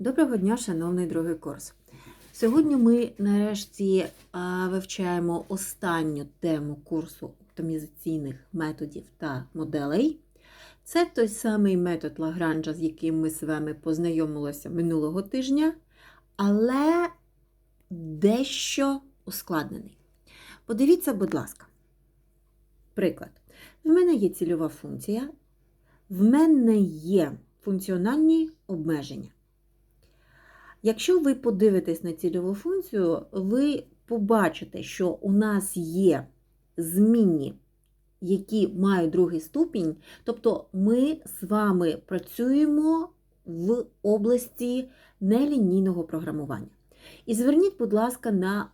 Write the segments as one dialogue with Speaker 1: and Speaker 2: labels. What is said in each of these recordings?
Speaker 1: Доброго дня, шановний другий курс. Сьогодні ми нарешті вивчаємо останню тему курсу оптимізаційних методів та моделей. Це той самий метод Лагранжа, з яким ми з вами познайомилися минулого тижня, але дещо ускладнений. Подивіться, будь ласка. Приклад. В мене є цільова функція, в мене є функціональні обмеження. Якщо ви подивитесь на цільову функцію, ви побачите, що у нас є змінні, які мають другий ступінь, тобто ми з вами працюємо в області нелінійного програмування. І зверніть, будь ласка, на,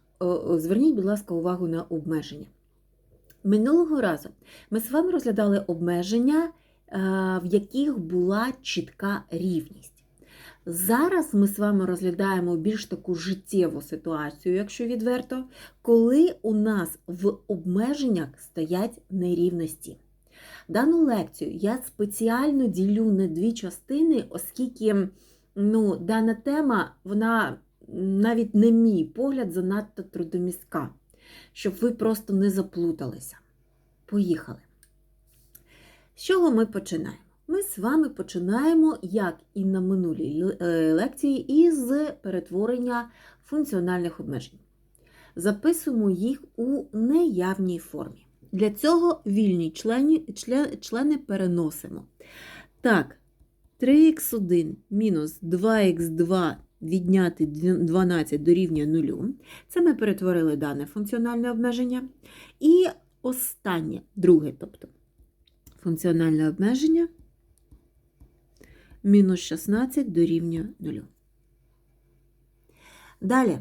Speaker 1: зверніть, будь ласка, увагу на обмеження. Минулого разу ми з вами розглядали обмеження, в яких була чітка рівність. Зараз ми з вами розглядаємо більш таку життєву ситуацію, якщо відверто, коли у нас в обмеженнях стоять нерівності. Дану лекцію я спеціально ділю на дві частини, оскільки ну, дана тема, вона навіть на мій погляд, занадто трудомістка, щоб ви просто не заплуталися. Поїхали. З чого ми починаємо? Ми з вами починаємо, як і на минулій лекції, із перетворення функціональних обмежень. Записуємо їх у неявній формі. Для цього вільні члени, члени переносимо. Так, 3х1 мінус 2х2 відняти 12 дорівнює 0. Це ми перетворили дане функціональне обмеження. І останнє, друге, тобто функціональне обмеження мінус 16 дорівнює 0. Далі.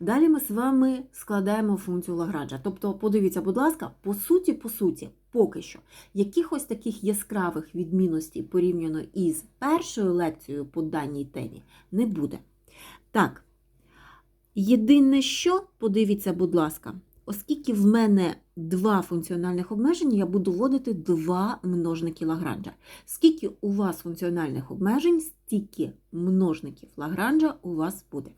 Speaker 1: Далі ми з вами складаємо функцію Лагранжа. Тобто, подивіться, будь ласка, по суті, по суті, поки що, якихось таких яскравих відмінностей порівняно із першою лекцією по даній темі не буде. Так, єдине, що, подивіться, будь ласка, оскільки в мене два функціональних обмеження, я буду вводити два множники Лагранжа. Скільки у вас функціональних обмежень, стільки множників Лагранжа у вас буде.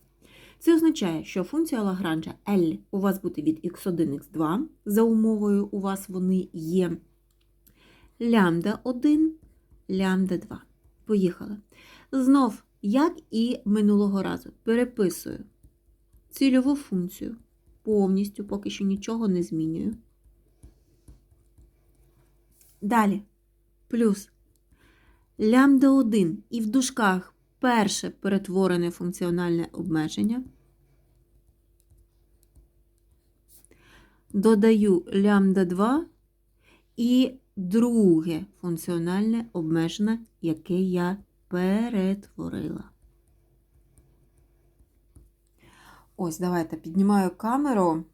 Speaker 1: Це означає, що функція Лагранжа L у вас буде від x1, x2, за умовою у вас вони є лямбда 1, лямбда 2. Поїхали. Знов, як і минулого разу, переписую цільову функцію повністю, поки що нічого не змінюю. Далі плюс лямбда 1 і в дужках перше перетворене функціональне обмеження. Додаю лямбда 2 і друге функціональне обмеження, яке я перетворила. Ось, давайте піднімаю камеру.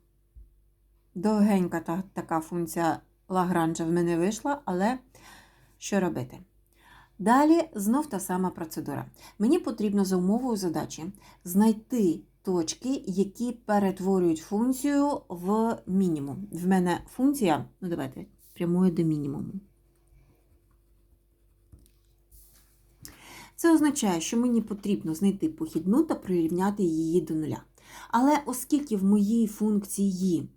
Speaker 1: Довгенька та, така функція Лагранжа в мене вийшла, але що робити? Далі знов та сама процедура. Мені потрібно за умовою задачі знайти точки, які перетворюють функцію в мінімум. В мене функція, ну давайте, прямує до мінімуму. Це означає, що мені потрібно знайти похідну та прирівняти її до нуля. Але оскільки в моїй функції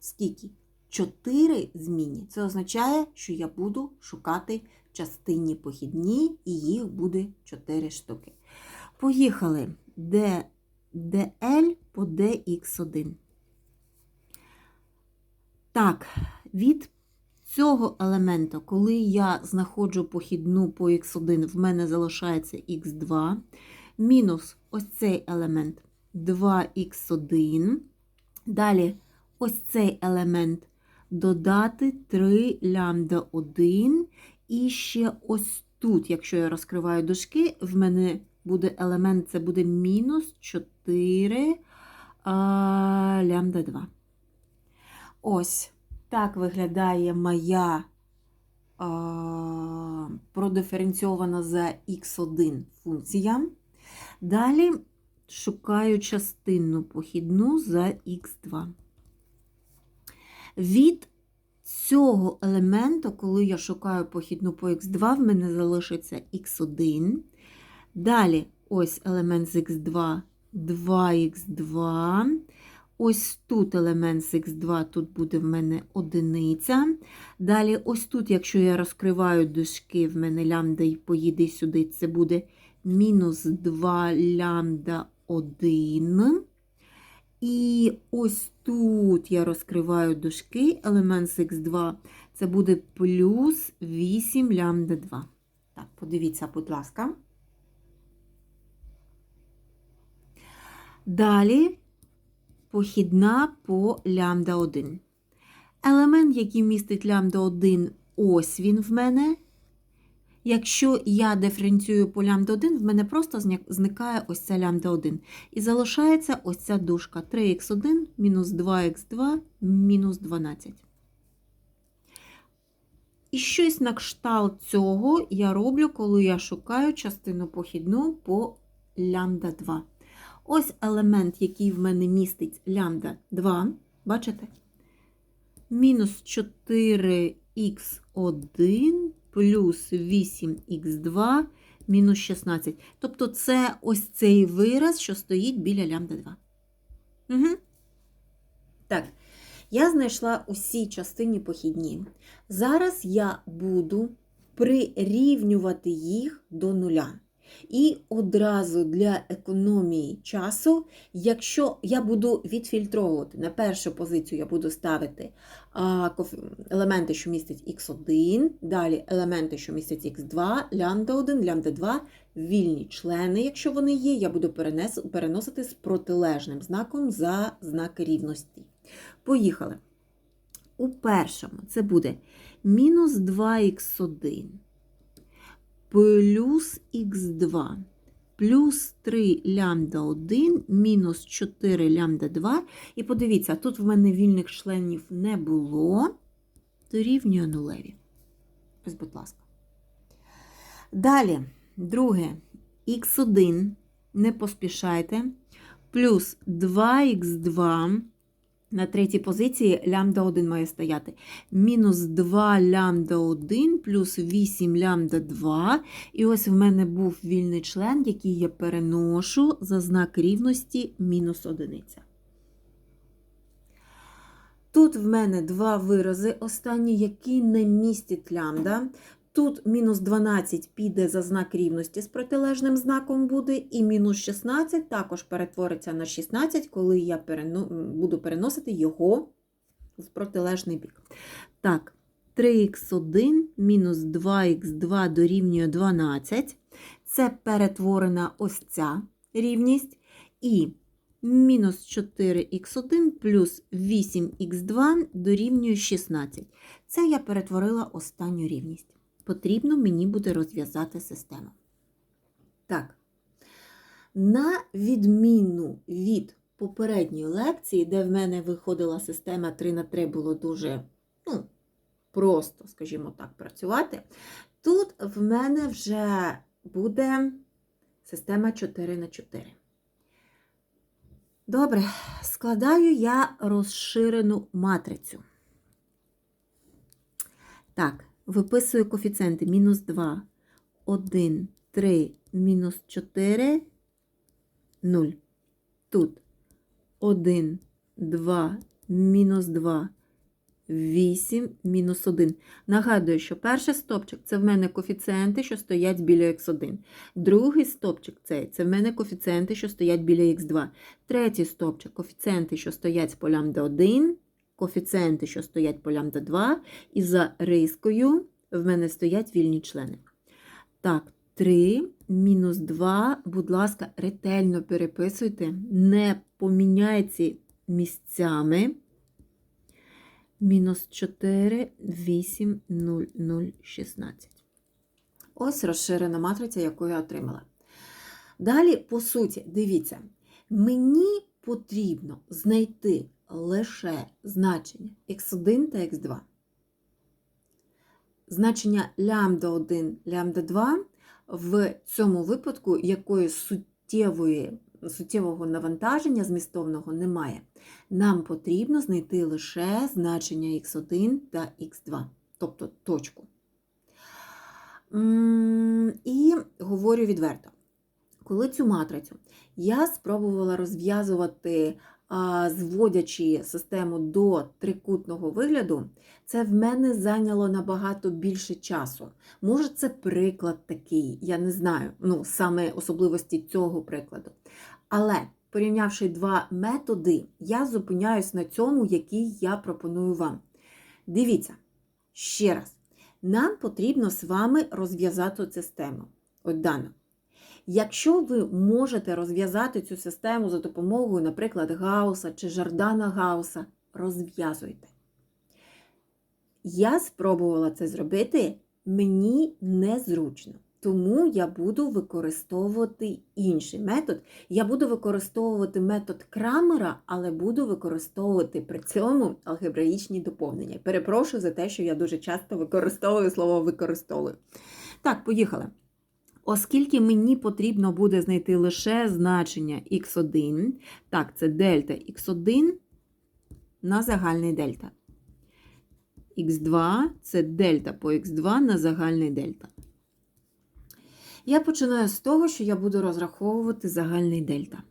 Speaker 1: скільки? 4 змінні, це означає, що я буду шукати частині похідні, і їх буде 4 штуки. Поїхали D, DL по DX1. Так, від цього елементу, коли я знаходжу похідну по Х1, в мене залишається Х2, мінус ось цей елемент 2х1. Далі ось цей елемент додати 3 лямбда 1. І ще ось тут, якщо я розкриваю дужки, в мене буде елемент, це буде мінус 4 а, лямбда 2. Ось так виглядає моя продиференційована за х1 функція. Далі шукаю частинну похідну за х2. Від цього елементу, коли я шукаю похідну по х2, в мене залишиться х1. Далі, ось елемент з х2, 2х2. Ось тут елемент з х2, тут буде в мене одиниця. Далі, ось тут, якщо я розкриваю дужки, в мене лямбда і поїде сюди, це буде мінус 2 лямбда 1. І ось тут я розкриваю дужки, елемент з х2, це буде плюс 8 лямбда 2. Так, подивіться, будь ласка. Далі похідна по лямбда 1. Елемент, який містить лямбда 1, ось він в мене. Якщо я диференціюю по лямбда 1, в мене просто зникає ось ця лямбда 1. І залишається ось ця дужка 3х1 мінус 2х2 мінус 12. І щось на кшталт цього я роблю, коли я шукаю частину похідну по лямбда 2. Ось елемент, який в мене містить лямбда 2. Бачите? Мінус 4х1 плюс 8х2 мінус 16. Тобто це ось цей вираз, що стоїть біля лямбда 2. Угу. Так, я знайшла усі частині похідні. Зараз я буду прирівнювати їх до нуля. І одразу для економії часу, якщо я буду відфільтровувати, на першу позицію я буду ставити елементи, що містять х1, далі елементи, що містять х2, лямбда 1, лямбда 2, вільні члени, якщо вони є, я буду переносити з протилежним знаком за знак рівності. Поїхали. У першому це буде мінус 2х1 плюс х2 плюс 3 лямбда 1 мінус 4 лямбда 2. І подивіться, тут в мене вільних членів не було, дорівнює нулеві. Ось, будь ласка. Далі, друге, х1, не поспішайте, плюс 2х2 на третій позиції лямбда 1 має стояти. Мінус 2 лямбда 1 плюс 8 лямбда 2. І ось в мене був вільний член, який я переношу за знак рівності мінус одиниця. Тут в мене два вирази останні, які не містять лямбда. Тут мінус 12 піде за знак рівності з протилежним знаком буде, і мінус 16 також перетвориться на 16, коли я перено... буду переносити його в протилежний бік. Так, 3х1 мінус 2х2 дорівнює 12. Це перетворена ось ця рівність. І мінус 4х1 плюс 8х2 дорівнює 16. Це я перетворила останню рівність потрібно мені буде розв'язати систему. Так, на відміну від попередньої лекції, де в мене виходила система 3 на 3 було дуже ну, просто, скажімо так, працювати, тут в мене вже буде система 4 на 4. Добре, складаю я розширену матрицю. Так, Виписую коефіцієнти мінус 2, 1, 3, мінус 4, 0. Тут 1, 2, мінус 2, 8, мінус 1. Нагадую, що перший стопчик це в мене коефіцієнти, що стоять біля х1. Другий стопчик це, це в мене коефіцієнти, що стоять біля х2. Третій стопчик коефіцієнти, що стоять по лямбда 1 коефіцієнти, що стоять по лямбда 2, і за рискою в мене стоять вільні члени. Так, 3 мінус 2, будь ласка, ретельно переписуйте, не поміняйте місцями. Мінус 4, 8, 0, 0, 16. Ось розширена матриця, яку я отримала. Далі, по суті, дивіться, мені потрібно знайти лише значення x1 та x2. Значення лямбда 1, лямбда 2 в цьому випадку якоїсь суттєвої, суттєвого навантаження змістовного немає. Нам потрібно знайти лише значення x1 та x2, тобто точку. І говорю відверто. коли цю матрицю я спробувала розв'язувати, зводячи систему до трикутного вигляду, це в мене зайняло набагато більше часу. Може, це приклад такий, я не знаю, ну, саме особливості цього прикладу. Але порівнявши два методи, я зупиняюсь на цьому, який я пропоную вам. Дивіться, ще раз, нам потрібно з вами розв'язати систему. От дано. Якщо ви можете розв'язати цю систему за допомогою, наприклад, Гауса чи Жордана Гауса, розв'язуйте. Я спробувала це зробити, мені незручно. Тому я буду використовувати інший метод. Я буду використовувати метод Крамера, але буду використовувати при цьому алгебраїчні доповнення. Перепрошую за те, що я дуже часто використовую слово використовую. Так, поїхали. Оскільки мені потрібно буде знайти лише значення x1, так, це дельта x1 на загальний дельта. х2 це дельта по х2 на загальний дельта. Я починаю з того, що я буду розраховувати загальний дельта.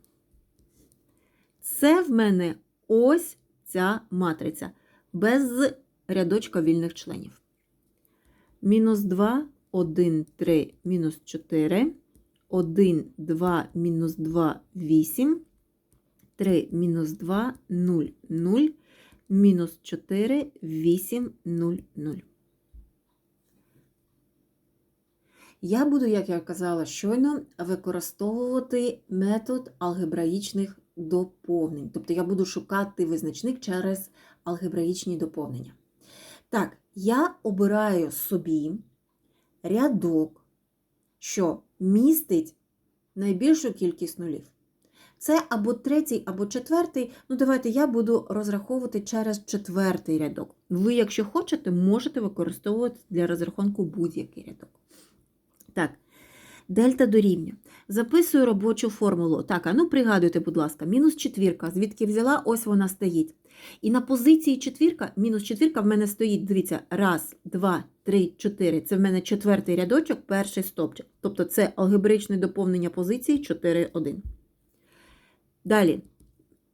Speaker 1: Це в мене ось ця матриця без рядочка вільних членів. Мінус 2, 1, 3, мінус 4, 1, 2, мінус 2, 8, 3, мінус 2, 0, 0, мінус 4, 8, 0, 0. Я буду, як я казала щойно, використовувати метод алгебраїчних доповнень. Тобто я буду шукати визначник через алгебраїчні доповнення. Так, я обираю собі рядок, що містить найбільшу кількість нулів. Це або третій, або четвертий. Ну, давайте я буду розраховувати через четвертий рядок. Ви, якщо хочете, можете використовувати для розрахунку будь-який рядок. Так, дельта дорівнює. Записую робочу формулу. Так, а ну пригадуйте, будь ласка, мінус четвірка, звідки взяла, ось вона стоїть. І на позиції четвірка, мінус четвірка в мене стоїть, дивіться, раз, два, три, чотири. Це в мене четвертий рядочок, перший стопчик. Тобто це алгебричне доповнення позиції 4, 1. Далі,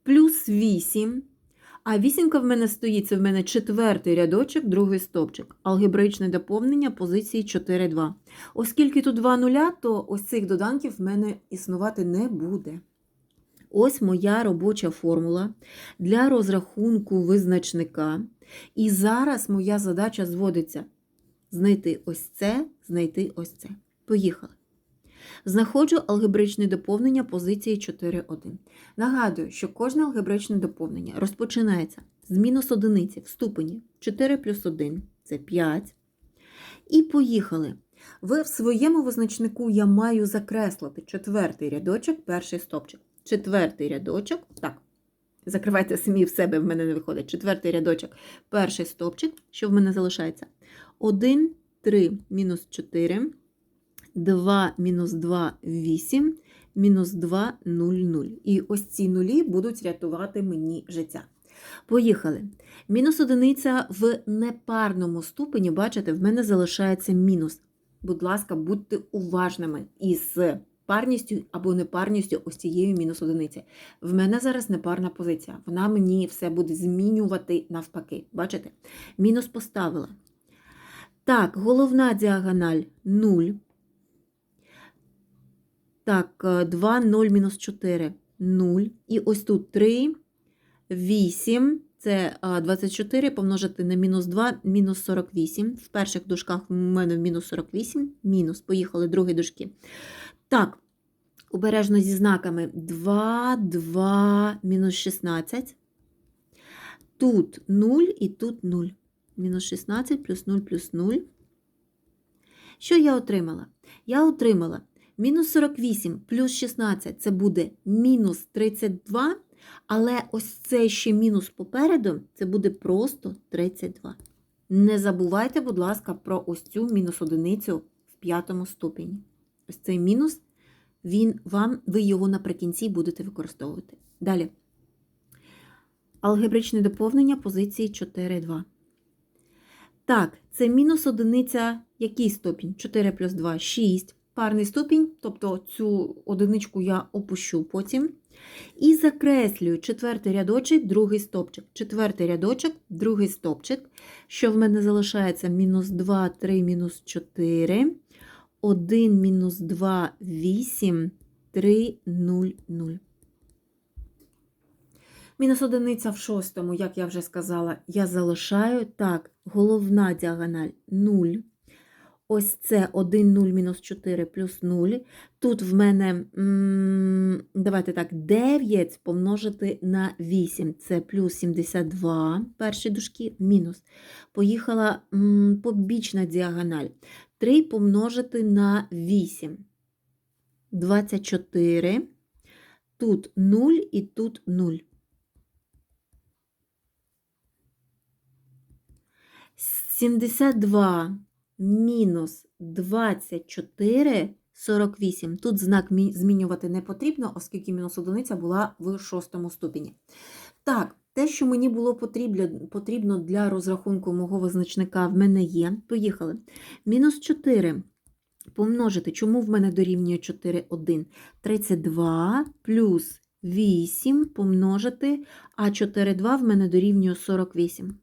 Speaker 1: плюс 8. А вісімка в мене стоїть, це в мене четвертий рядочок, другий стопчик. Алгебраїчне доповнення позиції 4, 2. Оскільки тут два нуля, то ось цих доданків в мене існувати не буде. Ось моя робоча формула для розрахунку визначника. І зараз моя задача зводиться знайти ось це, знайти ось це. Поїхали. Знаходжу алгебричне доповнення позиції 4,1. Нагадую, що кожне алгебричне доповнення розпочинається з мінус одиниці в ступені 4 плюс 1 це 5. І поїхали. В своєму визначнику я маю закреслити четвертий рядочок, перший стопчик. Четвертий рядочок, так, закривайте самі в себе, в мене не виходить. Четвертий рядочок, перший стопчик, що в мене залишається? 1, 3, мінус 4, 2, мінус 2, 8, мінус 2, 0, 0. І ось ці нулі будуть рятувати мені життя. Поїхали. Мінус одиниця в непарному ступені, бачите, в мене залишається мінус. Будь ласка, будьте уважними із парністю або непарністю ось цієї мінус одиниці. В мене зараз непарна позиція. Вона мені все буде змінювати навпаки. Бачите? Мінус поставила. Так, головна діагональ 0. Так, 2, 0, мінус 4, 0. І ось тут 3, 8. Це 24 помножити на мінус 2, мінус 48. В перших дужках в мене мінус 48, мінус. Поїхали другі дужки. Так, обережно зі знаками 2, 2, мінус 16. Тут 0 і тут 0. Мінус 16 плюс 0 плюс 0. Що я отримала? Я отримала мінус 48 плюс 16 це буде мінус 32. Але ось це ще мінус попереду, це буде просто 32. Не забувайте, будь ласка, про ось цю мінус одиницю в п'ятому ступені. Ось цей мінус, він вам, ви його наприкінці будете використовувати. Далі. Алгебричне доповнення позиції 4,2. Так, це мінус одиниця, який ступінь? 4 плюс 2 6. Парний ступінь, тобто цю одиничку я опущу потім. І закреслюю четвертий рядочок, другий стопчик. Четвертий рядочок, другий стопчик. Що в мене залишається? Мінус 2, 3, мінус 4. 1, мінус 2, 8, 3, 0, 0. Мінус одиниця в шостому, як я вже сказала, я залишаю. Так, головна діагональ 0. Ось це 1, 0, мінус 4 плюс 0. Тут в мене, давайте так, 9 помножити на 8. Це плюс 72, перші дужки, мінус. Поїхала побічна діагональ. 3 помножити на 8. 24. Тут 0 і тут 0. 72 мінус 24, 48. Тут знак змінювати не потрібно, оскільки мінус одиниця була в шостому ступені. Так, те, що мені було потрібно для розрахунку мого визначника, в мене є. Поїхали. Мінус 4 помножити. Чому в мене дорівнює 4, 1? 32 плюс 8 помножити, а 4, 2 в мене дорівнює 48.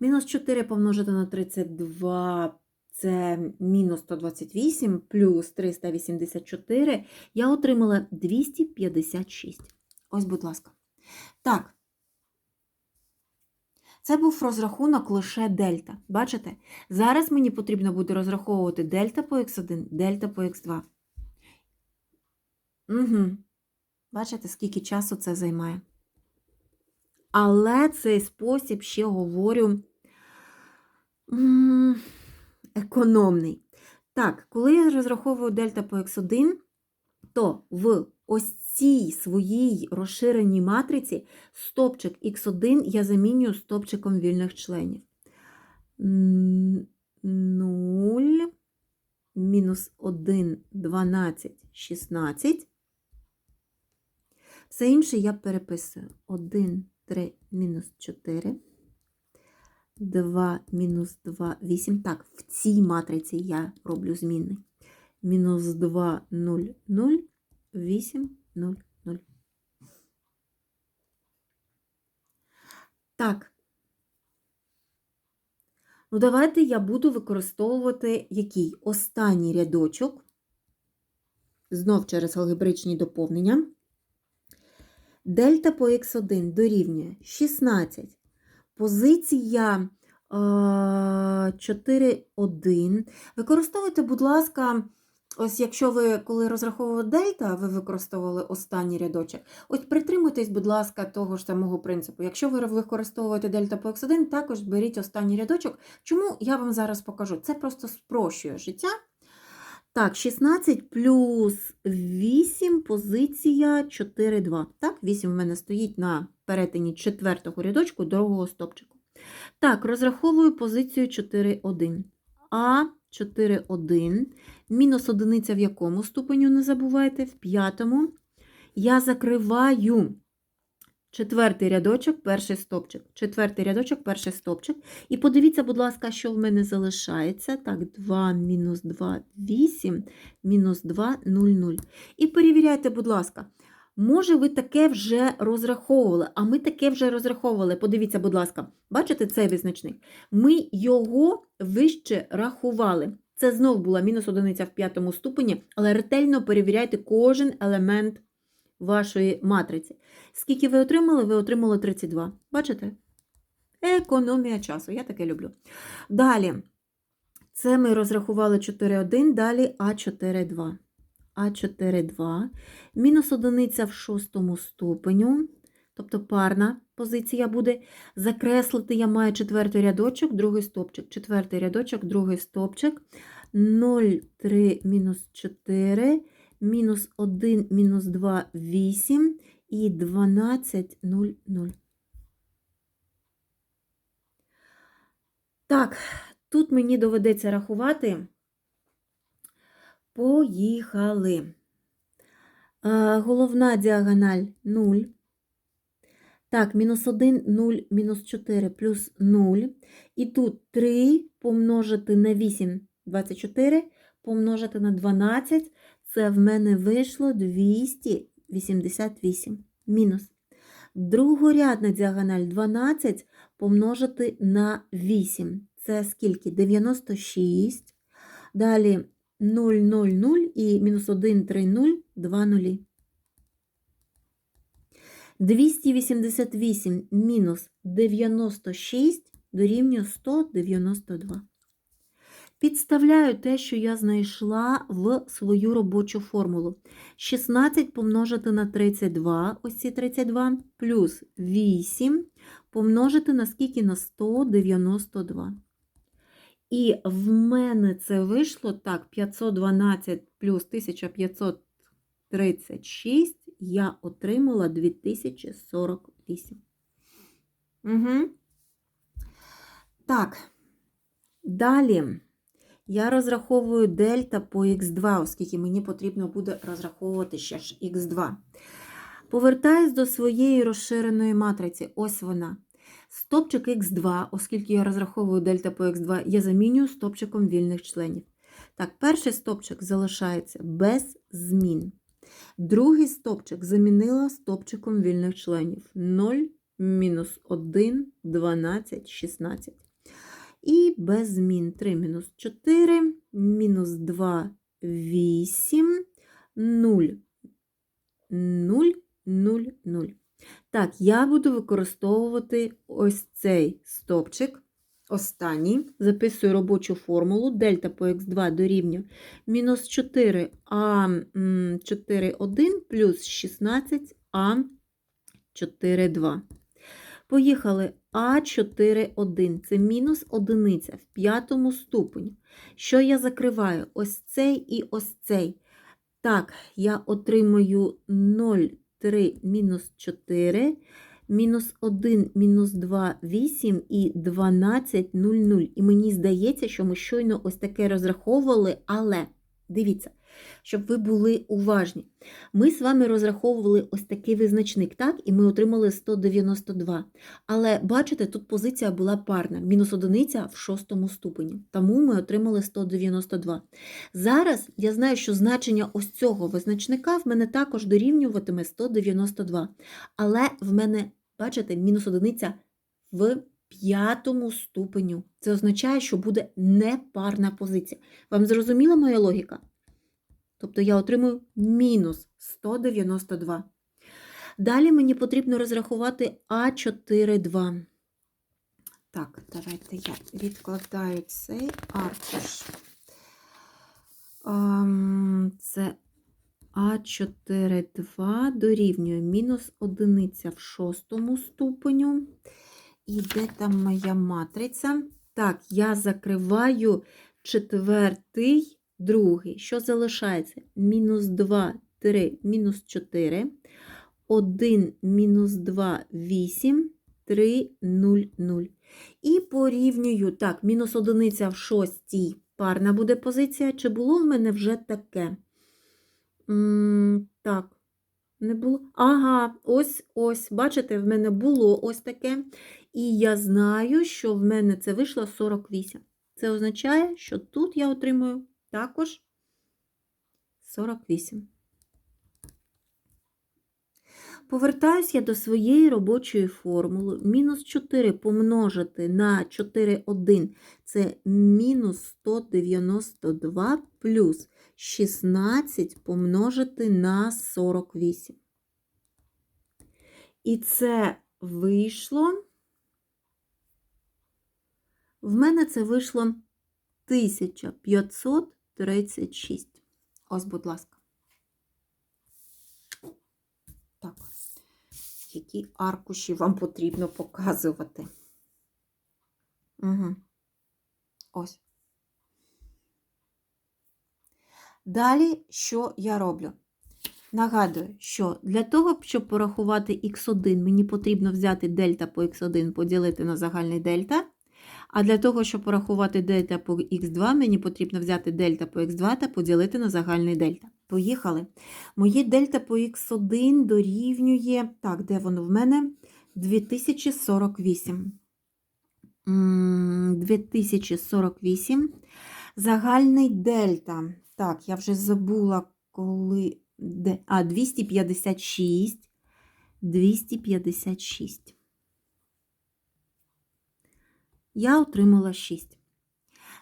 Speaker 1: Мінус 4 помножити на 32 це мінус 128 плюс 384. Я отримала 256. Ось, будь ласка. Так. Це був розрахунок лише дельта. Бачите? Зараз мені потрібно буде розраховувати дельта по х1, дельта по х2. Угу. Бачите, скільки часу це займає? Але цей спосіб ще говорю економний. Так, коли я розраховую дельта по х1, то в ось цій своїй розширеній матриці стопчик х1 я замінюю стопчиком вільних членів. 0, мінус 1, 12, 16. Все інше я переписую. 1, 3, мінус 4. 2 мінус 2, 8. Так, в цій матриці я роблю змінний. Мінус 2, 0, 0, 8, 0, 0. Так. Ну, давайте я буду використовувати який? Останній рядочок. Знов через алгебричні доповнення. Дельта по х1 дорівнює 16. Позиція 4,1. Використовуйте, будь ласка, ось якщо ви, коли розраховували дельта, ви використовували останній рядочок. Ось притримуйтесь, будь ласка, того ж самого принципу. Якщо ви використовуєте дельта по х1, також беріть останній рядочок. Чому я вам зараз покажу? Це просто спрощує життя. Так, 16 плюс 8, позиція 4,2. Так, 8 в мене стоїть на перетині четвертого рядочку другого стопчику. Так, розраховую позицію 4,1. А 4,1. Мінус одиниця в якому ступеню, не забувайте, в п'ятому. Я закриваю четвертий рядочок, перший стопчик. Четвертий рядочок, перший стопчик. І подивіться, будь ласка, що в мене залишається. Так, 2 мінус 2, 8, мінус 2, 0, 0. І перевіряйте, будь ласка. Може, ви таке вже розраховували, а ми таке вже розраховували. Подивіться, будь ласка, бачите цей визначник? Ми його вище рахували. Це знов була мінус одиниця в п'ятому ступені, але ретельно перевіряйте кожен елемент вашої матриці. Скільки ви отримали? Ви отримали 32. Бачите? Економія часу. Я таке люблю. Далі. Це ми розрахували 4,1, далі А4,2. А4,2. Мінус одиниця в шостому ступеню, тобто парна позиція буде. Закреслити я маю четвертий рядочок, другий стопчик. Четвертий рядочок, другий стопчик. 0,3 мінус 4, мінус 1, мінус 2, 8 і 12, 0, 0. Так, тут мені доведеться рахувати. Поїхали. А, головна діагональ 0. Так, мінус 1, 0, мінус 4 плюс 0. І тут 3 помножити на 8, 24, помножити на 12, це в мене вийшло 288 мінус. Другорядна діагональ 12 помножити на 8. Це скільки? 96. Далі 0, 0, 0 і мінус 1, 3, 0, 2 нулі. 288 мінус 96 дорівнює 192. Підставляю те, що я знайшла в свою робочу формулу. 16 помножити на 32, ось ці 32, плюс 8 помножити на скільки на 192. І в мене це вийшло так, 512 плюс 1536, я отримала 2048. Угу. Так, далі я розраховую дельта по х2, оскільки мені потрібно буде розраховувати ще ж х2. Повертаюсь до своєї розширеної матриці. Ось вона. Стопчик х2, оскільки я розраховую дельта по х2, я замінюю стопчиком вільних членів. Так, перший стопчик залишається без змін. Другий стопчик замінила стопчиком вільних членів 0, мінус 1, 12, 16. І без змін 3 мінус 4, мінус 2, 8, 0, 0, 0, 0. Так, я буду використовувати ось цей стопчик. Останній. Записую робочу формулу. Дельта по х2 дорівнює мінус 4 а 4, 1 плюс 16 а 4, 2. Поїхали А4, 1. Це мінус одиниця в п'ятому ступені. Що я закриваю? Ось цей і ось цей. Так, я отримую 0, 3, мінус 4, мінус 1, мінус 2, 8 і 12, 0, 0. І мені здається, що ми щойно ось таке розраховували, але дивіться, щоб ви були уважні. Ми з вами розраховували ось такий визначник, так, і ми отримали 192. Але бачите, тут позиція була парна, мінус одиниця в шостому ступені. Тому ми отримали 192. Зараз я знаю, що значення ось цього визначника в мене також дорівнюватиме 192. Але в мене, бачите, мінус одиниця в п'ятому ступеню. Це означає, що буде непарна позиція. Вам зрозуміла моя логіка? Тобто я отримую мінус 192. Далі мені потрібно розрахувати А4,2. Так, давайте я відкладаю цей аркуш. Ем, Це А4,2 дорівнює мінус одиниця в шостому ступеню. І де там моя матриця? Так, я закриваю четвертий, другий. Що залишається? Мінус 2, 3, мінус 4, 1, мінус 2, 8, 3, 0, 0. І порівнюю, так, мінус одиниця в шостій парна буде позиція. Чи було в мене вже таке? М так. Не було. Ага, ось ось. Бачите, в мене було ось таке. І я знаю, що в мене це вийшло 48. Це означає, що тут я отримую також 48. Повертаюсь я до своєї робочої формули. Мінус 4 помножити на 4,1 це мінус 192 плюс 16 помножити на 48. І це вийшло. В мене це вийшло 1536. Ось, будь ласка. Так, які аркуші вам потрібно показувати. Угу. Ось. Далі, що я роблю? Нагадую, що для того, щоб порахувати х1, мені потрібно взяти дельта по х1 поділити на загальний дельта. А для того, щоб порахувати дельта по х2, мені потрібно взяти дельта по х2 та поділити на загальний дельта. Поїхали. Моє дельта по х1 дорівнює, так, де воно в мене? 2048. 2048. Загальний дельта. Так, я вже забула, коли. А, 256. 256. Я отримала 6.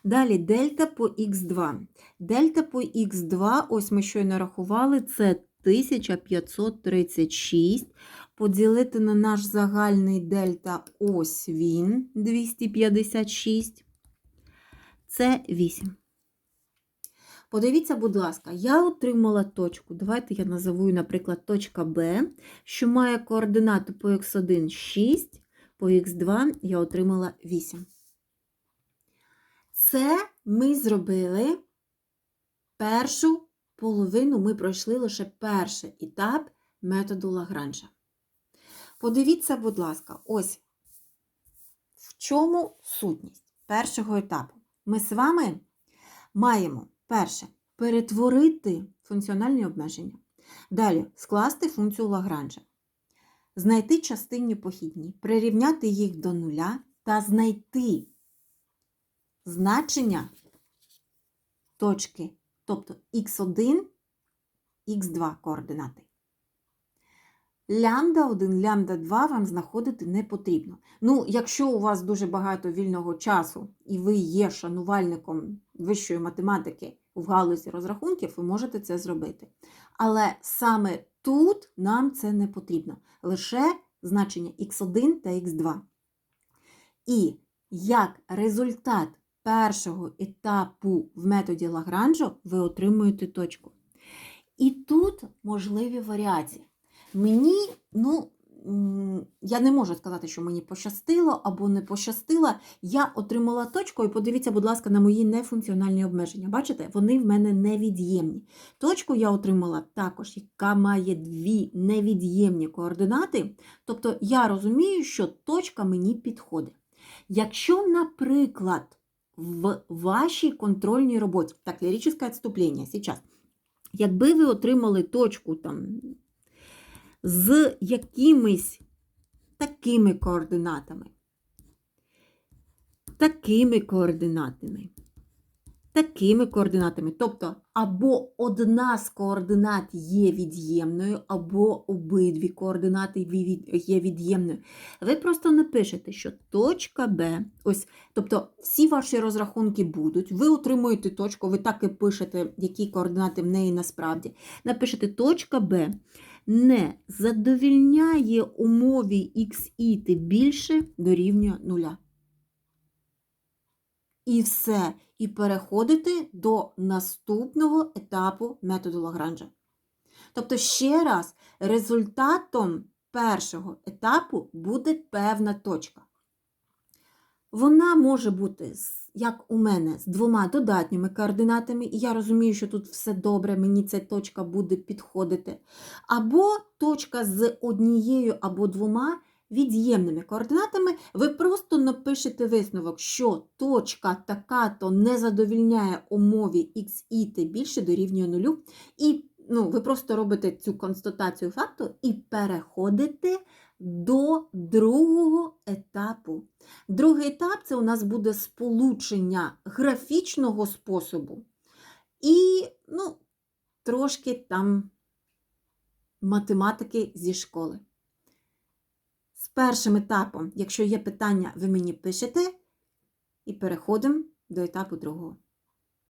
Speaker 1: Далі дельта по х2. Дельта по х2, ось ми щойно рахували, це 1536. Поділити на наш загальний дельта, ось він, 256. Це 8. Подивіться, будь ласка, я отримала точку. Давайте я назову, наприклад, точка Б, що має координати по х1 6, по х2 я отримала 8. Це ми зробили першу половину, ми пройшли лише перший етап методу Лагранжа. Подивіться, будь ласка, ось в чому сутність першого етапу. Ми з вами маємо перше перетворити функціональні обмеження. Далі скласти функцію Лагранжа, знайти частинні похідні, прирівняти їх до нуля та знайти значення точки, тобто х1, х2 координати. Лямбда 1, лямбда 2 вам знаходити не потрібно. Ну, якщо у вас дуже багато вільного часу і ви є шанувальником вищої математики в галузі розрахунків, ви можете це зробити. Але саме тут нам це не потрібно. Лише значення х1 та х2. І як результат першого етапу в методі Лагранжо ви отримуєте точку. І тут можливі варіації. Мені, ну, я не можу сказати, що мені пощастило або не пощастило. Я отримала точку, і подивіться, будь ласка, на мої нефункціональні обмеження. Бачите, вони в мене невід'ємні. Точку я отримала також, яка має дві невід'ємні координати. Тобто я розумію, що точка мені підходить. Якщо, наприклад, в вашій контрольній роботі, так, ліричне відступлення, зараз, якби ви отримали точку там з якимись такими координатами, такими координатами, такими координатами. Тобто, або одна з координат є від'ємною, або обидві координати є від'ємною. Ви просто напишете, що точка Б, ось, тобто всі ваші розрахунки будуть, ви отримуєте точку, ви так і пишете, які координати в неї насправді. Напишете точка Б не задовільняє умові xi більше дорівнює нуля. І все. І переходити до наступного етапу методу Лагранжа. Тобто, ще раз, результатом першого етапу буде певна точка. Вона може бути, як у мене, з двома додатніми координатами, і я розумію, що тут все добре, мені ця точка буде підходити. Або точка з однією або двома від'ємними координатами, ви просто напишете висновок, що точка така-то не задовільняє умові xi більше дорівнює нулю. І ну, ви просто робите цю констатацію факту і переходите до другого етапу. Другий етап це у нас буде сполучення графічного способу і ну, трошки там математики зі школи. З першим етапом, якщо є питання, ви мені пишете, і переходимо до етапу другого.